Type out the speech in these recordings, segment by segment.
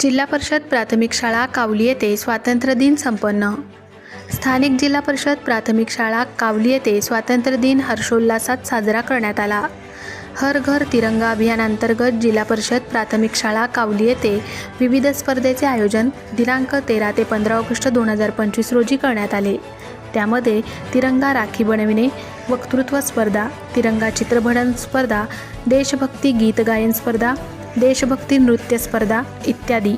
जिल्हा परिषद प्राथमिक शाळा कावली येथे स्वातंत्र्यदिन संपन्न. स्थानिक जिल्हा परिषद प्राथमिक शाळा कावली येथे स्वातंत्र्यदिन हर्षोल्लासात साजरा करण्यात आला. हर घर तिरंगा अभियानांतर्गत जिल्हा परिषद प्राथमिक शाळा कावली येथे विविध स्पर्धेचे आयोजन दिनांक तेरा ते पंधरा ऑगस्ट दोन हजार पंचवीस रोजी करण्यात आले. त्यामध्ये तिरंगा राखी बनविणे वक्तृत्व स्पर्धा तिरंगा चित्रभडन स्पर्धा देशभक्ती गीत गायन स्पर्धा देशभक्ती नृत्य स्पर्धा इत्यादी.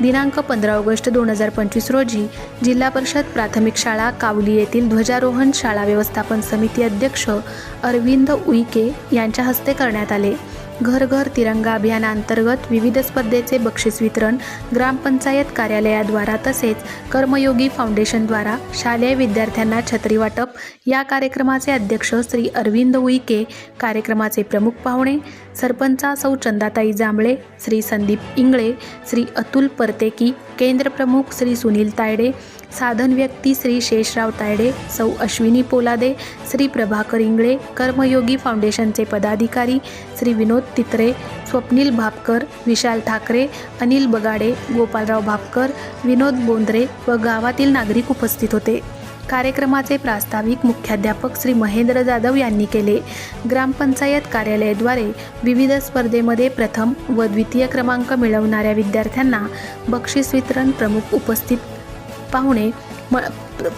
दिनांक पंधरा ऑगस्ट दोन हजार पंचवीस रोजी जिल्हा परिषद प्राथमिक शाळा कावली येथील ध्वजारोहण शाळा व्यवस्थापन समिती अध्यक्ष अरविंद उईके यांच्या हस्ते करण्यात आले. घर घर तिरंगा अभियानांतर्गत विविध स्पर्धेचे बक्षीस वितरण ग्रामपंचायत कार्यालयाद्वारा तसेच कर्मयोगी फाउंडेशनद्वारा शालेय विद्यार्थ्यांना छत्री वाटप या कार्यक्रमाचे अध्यक्ष श्री अरविंद उईके कार्यक्रमाचे प्रमुख पाहुणे सरपंचा सौ चंदाताई जांभळे श्री संदीप इंगळे श्री अतुल परतेकी केंद्र प्रमुख श्री सुनील तायडे साधन व्यक्ती श्री शेषराव तायडे सौ अश्विनी पोलादे श्री प्रभाकर इंगळे कर्मयोगी फाउंडेशनचे पदाधिकारी श्री विनोद तित्रे स्वप्नील भापकर विशाल ठाकरे अनिल बगाडे गोपालराव भापकर विनोद बोंद्रे व गावातील नागरिक उपस्थित होते. कार्यक्रमाचे प्रास्ताविक मुख्याध्यापक श्री महेंद्र जाधव यांनी केले. ग्रामपंचायत कार्यालयाद्वारे विविध स्पर्धेमध्ये प्रथम व द्वितीय क्रमांक मिळवणाऱ्या विद्यार्थ्यांना बक्षीस वितरण प्रमुख उपस्थित पाहुणे म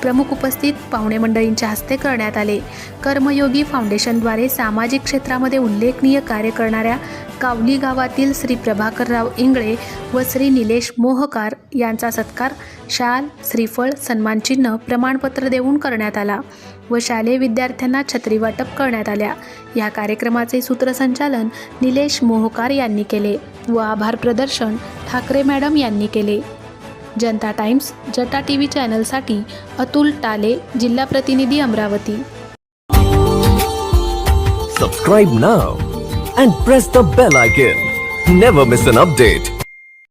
प्रमुख उपस्थित पाहुणे मंडळींच्या हस्ते करण्यात आले. कर्मयोगी फाउंडेशनद्वारे सामाजिक क्षेत्रामध्ये उल्लेखनीय कार्य करणाऱ्या कावली गावातील श्री प्रभाकरराव इंगळे व श्री निलेश मोहकार यांचा सत्कार शाल श्रीफळ सन्मानचिन्ह प्रमाणपत्र देऊन करण्यात आला व शालेय विद्यार्थ्यांना छत्री वाटप करण्यात आल्या. या कार्यक्रमाचे सूत्रसंचालन निलेश मोहकार यांनी केले व आभार प्रदर्शन ठाकरे मॅडम यांनी केले. जनता टाइम्स जटा T V channel Atul Tale जिल्हा प्रतिनिधी Amravati. Subscribe now and press the bell icon never miss an update